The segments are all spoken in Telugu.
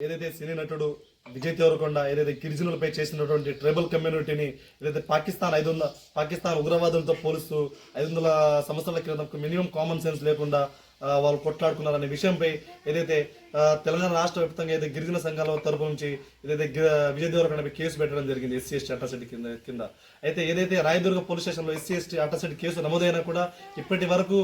ఏదైతే సినీ నటుడు విజయ్ దేవరకొండ ఏదైతే గిరిజనులపై చేసినటువంటి ట్రైబల్ కమ్యూనిటీని ఏదైతే పాకిస్తాన్ ఐదు వందల పాకిస్తాన్ ఉగ్రవాదులతో పోలుస్తూ ఐదు వందల సంవత్సరాల క్రితం మినిమం కామన్ సెన్స్ లేకుండా వాళ్ళు కొట్లాడుకున్నారనే విషయంపై ఏదైతే తెలంగాణ రాష్ట్ర వ్యాప్తంగా ఏదైతే గిరిజన సంఘాల తరపు నుంచి ఏదైతే విజయ దేవరకొండపై కేసు పెట్టడం జరిగింది ఎస్సీ ఎస్టీ అట్రాసిటీ కింద కింద. అయితే ఏదైతే రాయదుర్గ పోలీస్ స్టేషన్లో ఎస్సీ ఎస్టీ అట్రాసిటీ కేసు నమోదైనా కూడా ఇప్పటి వరకు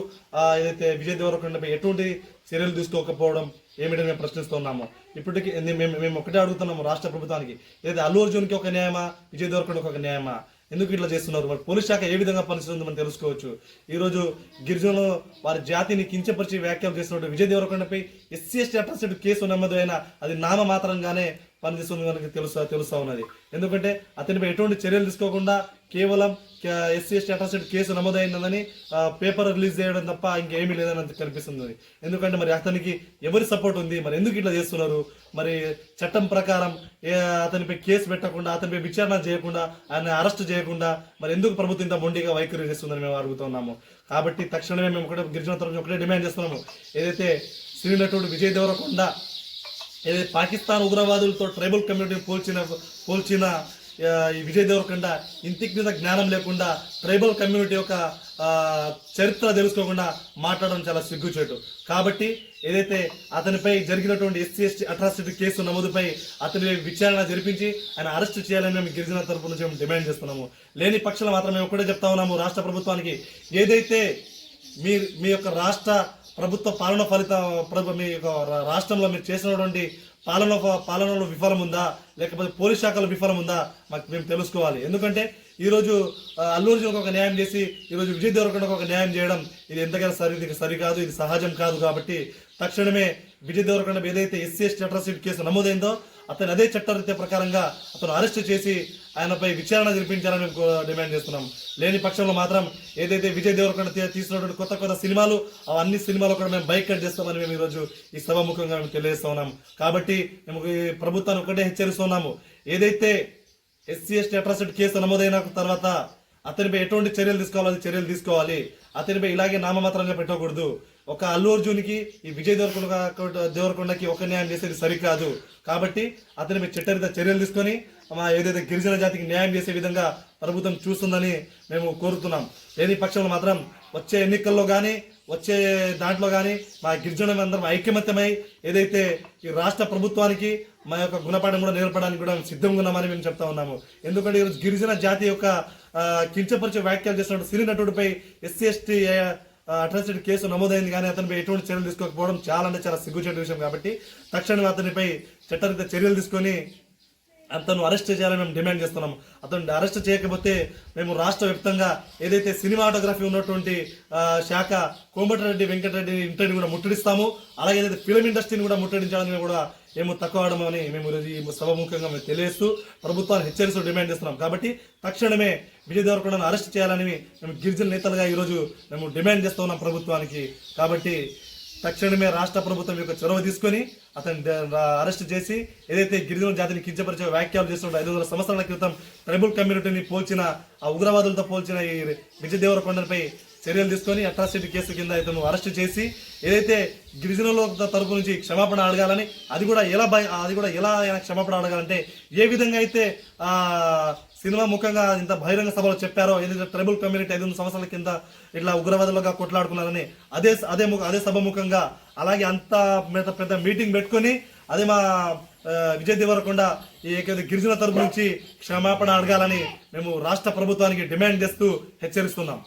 ఏదైతే విజయ దేవరకొండపై ఎటువంటి చర్యలు తీసుకోకపోవడం ఏమిటని మేము ప్రశ్నిస్తున్నాము. ఇప్పటికి మేము మేము ఒకటే అడుగుతున్నాము రాష్ట్ర ప్రభుత్వానికి. ఏదైతే అల్లు అర్జున్కి ఒక న్యాయమా విజయ దేవరకొండకి ఒక న్యాయమా? ఎందుకు ఇట్లా చేస్తున్నారు? మరి పోలీస్ శాఖ ఏ విధంగా పనిచేస్తుందో మనం తెలుసుకోవచ్చు. ఈరోజు రోజు గిరిజనులు వారి జాతిని కించపరిచి వ్యాఖ్యలు చేస్తున్నట్టు విజయ్ దేవరకొండపై ఎస్సీ ఎస్టీ అట్రాసిటీ కేసు నమోదు అది నామ మాత్రంగానే పనిచేస్తుంది మనకి తెలుసా తెలుస్తా ఉన్నది. ఎందుకంటే అతనిపై ఎటువంటి చర్యలు తీసుకోకుండా కేవలం ఎస్సీ ఎస్టీ అట్రాసిటీ కేసు నమోదైందని పేపర్ రిలీజ్ చేయడం తప్ప ఇంకేమీ లేదని అంత కనిపిస్తుంది ఎందుకంటే మరి అతనికి ఎవరి సపోర్ట్ ఉంది? మరి ఎందుకు ఇట్లా చేస్తున్నారు? మరి చట్టం ప్రకారం అతనిపై కేసు పెట్టకుండా అతనిపై విచారణ చేయకుండా ఆయన అరెస్ట్ చేయకుండా మరి ఎందుకు ప్రభుత్వం ఇంత మొండిగా వైఖరి చేస్తుందని మేము అడుగుతున్నాము కాబట్టి తక్షణమే మేము ఒకటే గిరిజన తరఫున ఒకటే డిమాండ్ చేస్తున్నాము. ఏదైతే శ్రీ నటుడు విజయ్ దేవరకొండ ఏదైతే పాకిస్తాన్ ఉగ్రవాదులతో ట్రైబల్ కమ్యూనిటీని పోల్చిన పోల్చిన ఈ విజయ్ దేవరకొండ ఇంటికి మీద జ్ఞానం లేకుండా ట్రైబల్ కమ్యూనిటీ యొక్క చరిత్ర తెలుసుకోకుండా మాట్లాడడం చాలా సిగ్గుచేటు. కాబట్టి ఏదైతే అతనిపై జరిగినటువంటి ఎస్సీ ఎస్టీ అట్రాసిటీ కేసు నమోదుపై అతని విచారణ జరిపించి ఆయన అరెస్ట్ చేయాలని మేము గిరిజన తరపు నుంచి మేము డిమాండ్ చేస్తున్నాము. లేని పక్షంలో మాత్రం మేము ఒకటే చెప్తా ఉన్నాము. రాష్ట్ర ప్రభుత్వానికి ఏదైతే మీ మీ యొక్క రాష్ట్ర ప్రభుత్వ పాలన ఫలిత మీ యొక్క రాష్ట్రంలో మీరు చేసినటువంటి పాలన పాలనలో విఫలం ఉందా లేకపోతే పోలీస్ శాఖలో విఫలం ఉందా మాకు మేము తెలుసుకోవాలి. ఎందుకంటే ఈరోజు అల్లూరు అల్లు ఒక న్యాయం చేసి ఈరోజు విజయ్ దేవరకొండకు ఒక న్యాయం చేయడం ఇది ఎంతకైనా సరి ఇది సరికాదు ఇది సహజం కాదు కాబట్టి తక్షణమే విజయ్ దేవరకొండ ఏదైతే ఎస్సీ ఎస్టీ అట్రాసిటీ కేసు నమోదైందో అతను అదే చట్టరీత్యా ప్రకారంగా అతను అరెస్ట్ చేసి ఆయనపై విచారణ జరిపించాలని మేము డిమాండ్ చేస్తున్నాం. లేని పక్షంలో మాత్రం ఏదైతే విజయ్ దేవరకొండ తీసినటువంటి కొత్త కొత్త సినిమాలు ఆ అన్ని సినిమాలు కూడా మేము బైక్ కట్ చేస్తామని మేము ఈరోజు ఈ సభాముఖంగా మేము తెలియజేస్తున్నాం కాబట్టి మేము ఈ ప్రభుత్వాన్ని ఒకటే హెచ్చరిస్తున్నాము ఏదైతే ఎస్సీ ఎస్టీ అట్రాసిటీ కేసు నమోదైన తర్వాత అతనిపై ఎటువంటి చర్యలు తీసుకోవాలి చర్యలు తీసుకోవాలి. అతనిపై ఇలాగే నామమాత్రంగా పెట్టకూడదు. ఒక అల్లు అర్జున్కి ఈ విజయ్ దేవరకొండ దేవరకొండకి ఒక న్యాయం చేసేది సరికాదు కాబట్టి అతనిపై చట్టరీత చర్యలు తీసుకొని మా ఏదైతే గిరిజన జాతికి న్యాయం చేసే విధంగా ప్రభుత్వం చూస్తుందని మేము కోరుతున్నాం. లేని పక్షంలో మాత్రం వచ్చే ఎన్నికల్లో కానీ వచ్చే దాంట్లో కానీ మా గిరిజన అందరం ఐక్యమత్యమై ఏదైతే ఈ రాష్ట్ర ప్రభుత్వానికి మా యొక్క గుణపాఠం కూడా నేర్పడానికి కూడా మేము సిద్ధంగా ఉన్నామని మేము చెప్తా ఉన్నాము. ఎందుకంటే ఈరోజు గిరిజన జాతి యొక్క కించపరిచే వ్యాఖ్యలు చేస్తున్న సినీ నటుడిపై ఎస్సీ ఎస్టీ అట్రాసిటీ కేసు నమోదైంది కానీ అతనిపై ఎటువంటి చర్యలు తీసుకోకపోవడం చాలా అంటే చాలా సిగ్గుచేటు విషయం కాబట్టి తక్షణమే అతనిపై చట్టరీత చర్యలు తీసుకొని అతను అరెస్ట్ చేయాలని మేము డిమాండ్ చేస్తున్నాం. అతను అరెస్ట్ చేయకపోతే మేము రాష్ట్ర వ్యాప్తంగా ఏదైతే సినిమాటోగ్రఫీ ఉన్నటువంటి శాఖ కోమటిరెడ్డి వెంకటరెడ్డి ఇంటర్ని కూడా ముట్టడిస్తాము. అలాగే ఏదైతే ఫిలిం ఇండస్ట్రీని కూడా ముట్టడించాలని కూడా మేము తక్కువ అవడమని మేము ఈరోజు ఈ సభముఖంగా మేము తెలియజేస్తూ ప్రభుత్వాన్ని హెచ్చరిస్తూ డిమాండ్ చేస్తున్నాం. కాబట్టి తక్షణమే విజయ్ దేవరకొండను అరెస్ట్ చేయాలని మేము గిరిజన నేతలుగా ఈరోజు మేము డిమాండ్ చేస్తున్నాం ప్రభుత్వానికి. కాబట్టి తక్షణమే రాష్ట్ర ప్రభుత్వం యొక్క చొరవ తీసుకొని అతను అరెస్ట్ చేసి ఏదైతే గిరిజన జాతిని కించపరిచే వ్యాఖ్యలు చేస్తున్న ఐదు వందల సంవత్సరాల క్రితం ట్రైబల్ కమ్యూనిటీని పోల్చిన ఆ ఉగ్రవాదులతో పోల్చిన ఈ విజయదేవరకొండపై చర్యలు తీసుకొని అట్రాసిటీ కేసు కింద ఇతను అరెస్ట్ చేసి ఏదైతే గిరిజనుల తరపు నుంచి క్షమాపణ అడగాలని అది కూడా ఎలా భయ అది కూడా ఎలా ఆయన క్షమాపణ అడగాలంటే ఏ విధంగా అయితే సినిమా ముఖంగా ఇంత బహిరంగ సభలో చెప్పారో ఏదైతే ట్రైబల్ కమ్యూనిటీ ఐదు సంవత్సరాల కింద ఇట్లా ఉగ్రవాదులుగా కొట్లాడుకున్నారని అదే అదే అదే సభ ముఖంగా అలాగే అంత పెద్ద పెద్ద మీటింగ్ పెట్టుకొని అదే మా విజయ్ దేవరకొండ ఏకైతే గిరిజన తరపు నుంచి క్షమాపణ అడగాలని మేము రాష్ట్ర ప్రభుత్వానికి డిమాండ్ చేస్తూ హెచ్చరిస్తున్నాం.